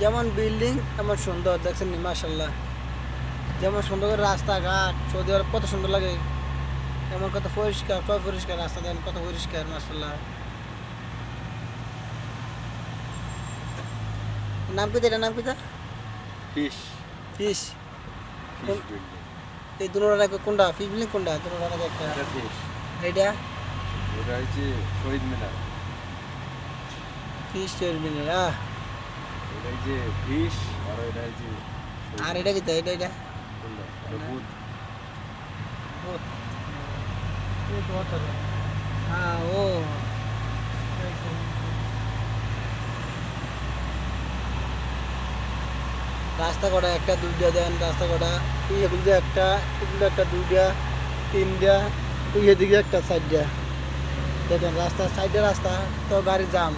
যেমন বিল্ডিং তেমন সুন্দর দেখছেন নি মাসাল্লাহ যেমন সুন্দর করে রাস্তাঘাট সৌদি আরব কত সুন্দর লাগে এমন কত পরিষ্কার কত পরিষ্কার রাস্তা দেন কত পরিষ্কার মাসাল্লাহ নাম কি এটা নাম কি তা ফিশ। ফিশ। এই দুটোটা কোনটা? ফিশ বিল্ডিং কোনটা? দুটোটা একটা। এটা ফিশ। এইটা? ওটা হচ্ছে শহীদ মিনার। ফিশ বিল্ডিং আহ। ফিশ আর এটা হচ্ছে আর এটা কি তা? এটা এটা? হ্যাঁ ও। রাস্তা কটা? একটা দুইটা দেন রাস্তা কটা। এগুলো দিয়ে একটা এগুলো একটা দুইটা তিনটা এদিকে একটা সাইডটা দেখেন রাস্তা সাইডে রাস্তা তো গাড়ি জাম।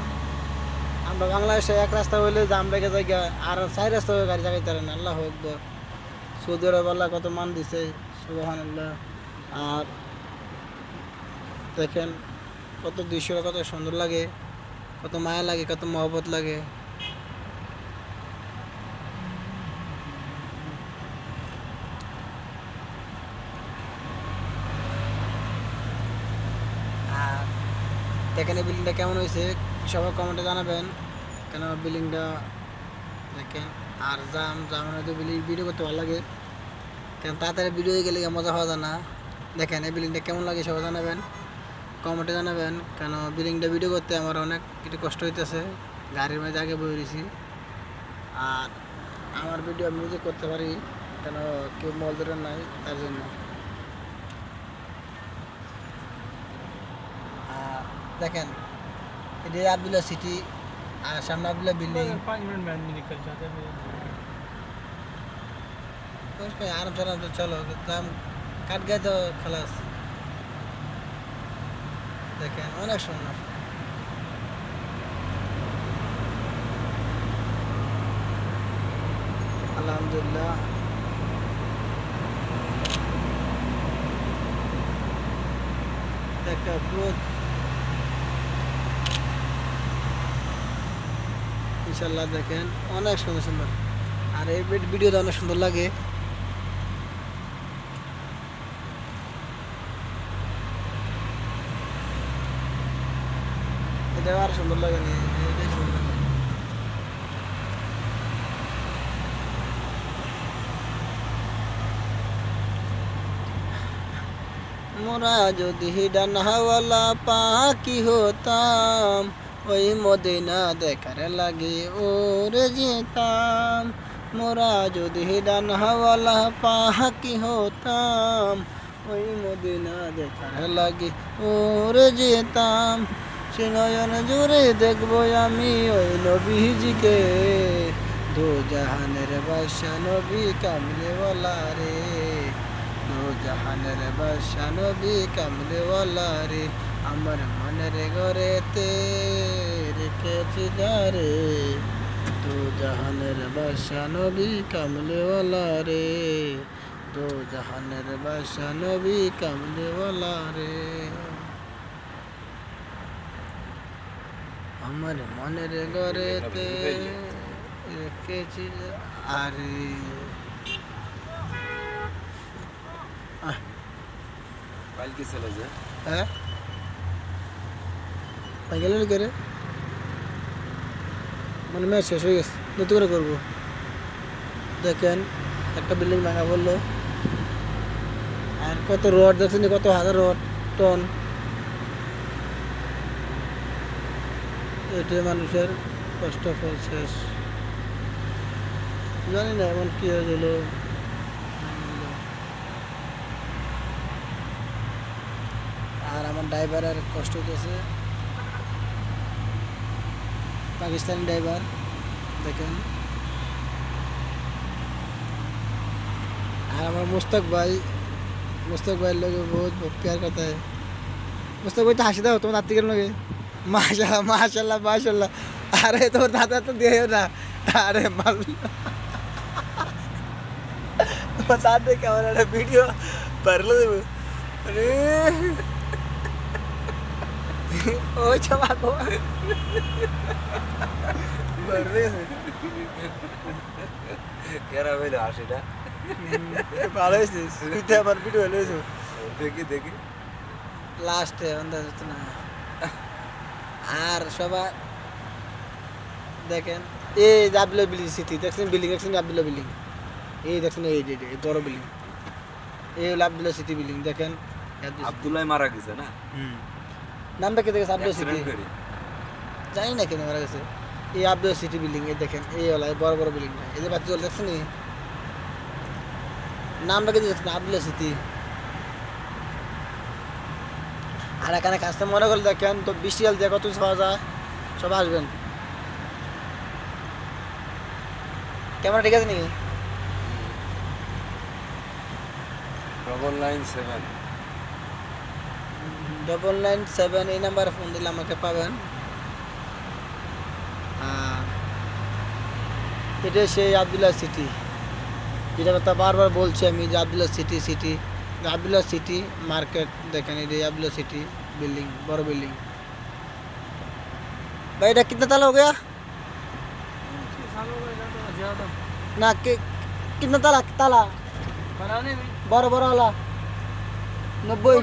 আমরা বাংলাদেশে এক রাস্তা হইলে জাম লেগে যায় গা, আর চাই রাস্তা হয়ে গাড়ি জাগাইতে পারে না। আল্লাহ একবার সৌদি আরব আল্লাহ কত মান দিছে সুবাহান আল্লাহ আর দেখেন কত দৃশ্যটা কত সুন্দর লাগে কত মায়া লাগে কত মহব্বত লাগে। দেখেন এই বিল্ডিংটা কেমন হয়েছে সবাই কমেন্টে জানাবেন। কেন বিল্ডিংটা দেখেন, আর জাম জাম হয়তো বিল্ডিং ভিডিও করতে ভালো লাগে। কারণ তাড়াতাড়ি ভিডিও হয়ে গেলে মজা হওয়া যায় না। দেখেন, এই বিল্ডিংটা কেমন লাগে সবাই জানাবেন কমেন্টে জানাবেন। কেন বিল্ডিংটা ভিডিও করতে আমার অনেক একটু কষ্ট হইতেছে। গাড়ির মধ্যে আগে বয়ে রয়েছি। আর আমার ভিডিও আমি নিজে করতে পারি কেন কেউ মল ধরে নাই, তার জন্য। দেখেন, এটা আবদুল্লাহ সিটি আর সামনে আবদুল্লাহ বিল্ডিং पाँच मिनट में आदमी निकल जाते हैं आराम से आराम से चलो दाम কাট গেছে তো খালাস দেখেন অনেক সুন্দর আলহামদুলিল্লাহ একটা বহুত ইনশাল্লাহ দেখেন, অনেক সুন্দর সুন্দর। আর এই ভিডিওটা অনেক সুন্দর লাগে। আর সুন্দর লাগে সুন্দর। মোরা যদি ডানহাওয়ালা পাখি হতাম ওই মদিনা দেখার লাগে। ওরে যেতাম, মোরা যদি ডানহাওয়ালা পাখি হতাম, ওই মদিনা দেখার লাগে। ওরে যেতাম, সে জুড়ে দেখব আমি ওই নবীজিকে। দু জাহানের বাসা নবী কামলেওয়ালা রে। দু জাহানের বাসা নবী কামলেওয়ালা রে। আমার মনের ঘরেতে রেখেছি যারে দু জাহানের বাসা নবী কামলেওয়ালা রে। দু জাহানের বাসা নবী কামলেওয়ালা রে। আমার মনের ঘরেতে রেখেছি আরে। কালকে চলে যায় হ্যাঁ? গেল করে মানে ম্যাচ শেষ হয়ে গেছে। নতুন করে করব। দেখেন, একটা বিল্ডিং ভাঙা পড়ল। আর কত রড, দেখছেন কত হাজার রড টন এটাই মানুষের কষ্ট ফল শেষ। জানি না এমন কি হয়েছিল আর আমার ড্রাইভারের কষ্ট হইতেছে। পাকিস্তানি ড্রাইভার দেখেন আর আমার মুস্তাক ভাই মুস্তাক ভাইয়ের লোক বহুত প্যার করতে হয় মুস্তাক ভাই তো হাসি দাও তোমার দাঁতিকের লোকে মাশাল্লাহ মাশাল্লাহ মাশাল্লাহ আরে তোর দাদা তো দিয়ে না আরে মাল बता दे क्या हो रहा है वीडियो भर लो अरे Oh, cho bà দেখি দেখি আর সবাই দেখেন এই জাবিলো বিল্ডিং সিটি দেখছেন বিল্ডিং দেখছেন জাবিলো বিল্ডিং এই দেখছেন এই বড় বিল্ডিং এই হলো সিটি বিল্ডিং দেখেন আবদুল্লাহ মারা গেছে না হুম নামটা কে দেখেছে? আবদুল্লাহ সিটি। জানি না কেন মারা গেছে। এই আবদুল্লাহ সিটি বিল্ডিং এই দেখেন এই এই বড় বড় বিল্ডিং এই যে বাতি জল দেখছেন এই? নামটা কে দেখছেন আবদুল্লাহ সিটি। আর এখানে কাজটা মনে করলে দেখেন তো জল দিয়ে কত পাওয়া যায়? সব আসবেন। ক্যামেরা ঠিক আছে নাকি double nine seven double nine seven এই নাম্বারে ফোন দিলে আমাকে পাবেন আর এটা সেই আবদুল্লাহ সিটি যেটা কথা বারবার বলছি আমি যে Abdullah city city Abdullah city market দেখেন এটা আবদুল্লাহ সিটি बिल्डिंग बड़ा बिल्डिंग भाई এটা कितना ताला हो गया छः साल हो गए तो ज़्यादा ना कि कितना ताला ताला बनाने में बड़ा बड़ा वाला नब्बे